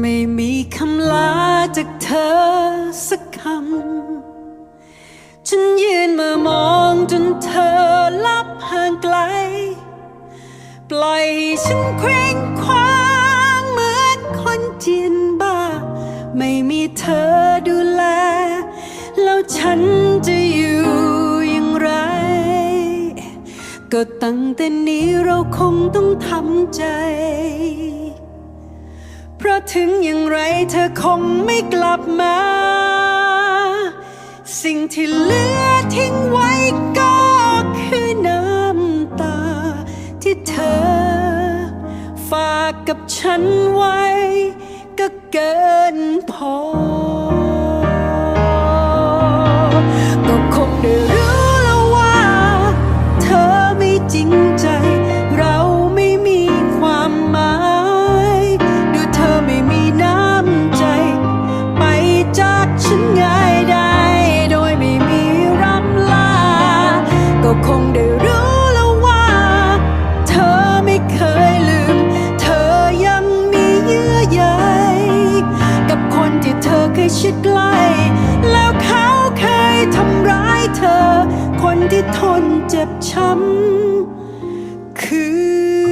ไม่มีคำลาจากเธอสักคำ ฉันยืนมามองจนเธอลับห่างไกล ปล่อยให้ฉันเคว้งคว้างเหมือนคนจีนบ้า ไม่มีเธอดูแล แล้วฉันจะอยู่อย่างไร ก็ตั้งแต่นี้เราคงต้องทำใจ ราะถึงอย่างไรเธอคงไม่กลับมา สิ่งที่เหลือทิ้งไว้ก็คือน้ำตา ที่เธอ ฝากกับฉันไว้ ก็เกินพอ ก็คงได้รู้ ทนเจ็บช้ำคือ